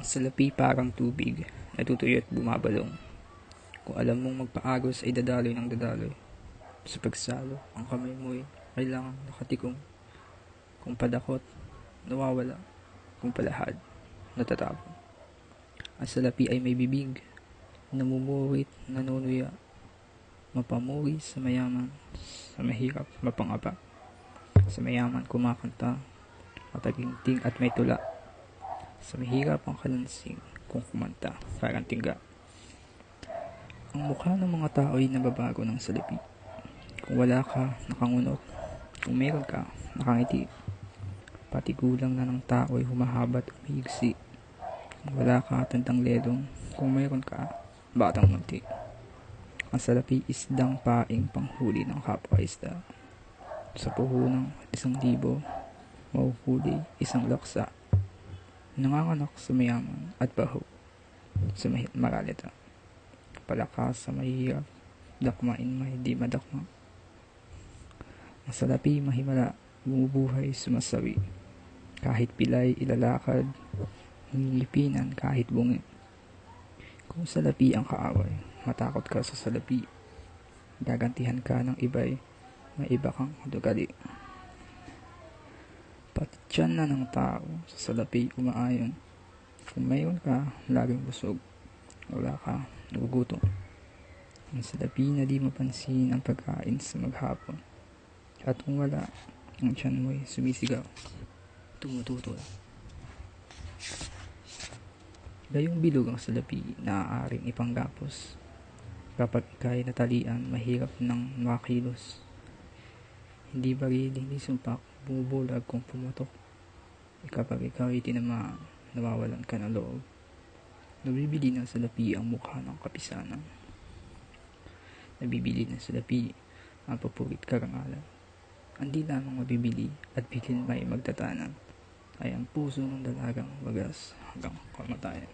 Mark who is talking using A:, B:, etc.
A: Ang salapi parang tubig, natutuyo at bumabalong. Kung alam mong magpaagos ay dadaloy ng dadaloy. Sa pagsalo, ang kamay mo'y kailangan nakatikong. Kung padakot, nawawala. Kung palahad, natatapon. Ang salapi ay may bibig, namumuwit, nanunuya. Mapamuwi sa mayaman, sa mahirap, mapangapa. Sa mayaman kumakanta, mataginting at may tula. Sa mahirap ang kalansing kung kumanta, parang tingga. Ang mukha ng mga tao ay nababago ng salapi. Kung wala ka, nakangunot. Kung meron ka, nakangiti. Pati gulang na ng tao ay humahabat at maigsi. Kung wala ka, tandang ledong. Kung meron ka, batang munti. Ang salapi isdang paing panghuli ng kapwa isda. Sa puhunang isang libo, mahuhuli isang laksa. Nanganganak sa mayaman at baho sa mahit maralita. Palakas sa mahirap, dakmain may di madakma. Ang salapi mahimala, bumubuhay sumasawi. Kahit pilay ilalakad, ngilipinan kahit bungi. Kung salapi ang kaaway, matakot ka sa salapi. Gagantihan ka ng iba'y may iba kang dugali. Tiyan na ng tao sa salapi umaayon. Kung mayroon ka, laging busog. Wala ka, nagugutom. Ang salapi na di mapansin ang pagkain sa maghapon. At kung wala, ang tiyan mo'y sumisigaw. Tumututo lang. Gayong bilog ang salapi na aaaring ipanggapos. Kapag ikay natalian, mahirap nang makilos. Hindi baril, hindi sumpak, bumubulag kung pumatok. E kapag ikaw ay tinamaan, nawawalan ka ng loob. Nabibili ng salapi ang mukha ng kapisanan. Nabibili ng salapi ang papurit karangalan. Hindi lamang mabibili at bigyan may magtatanan ay ang puso ng dalagang wagas hanggang kamatayan.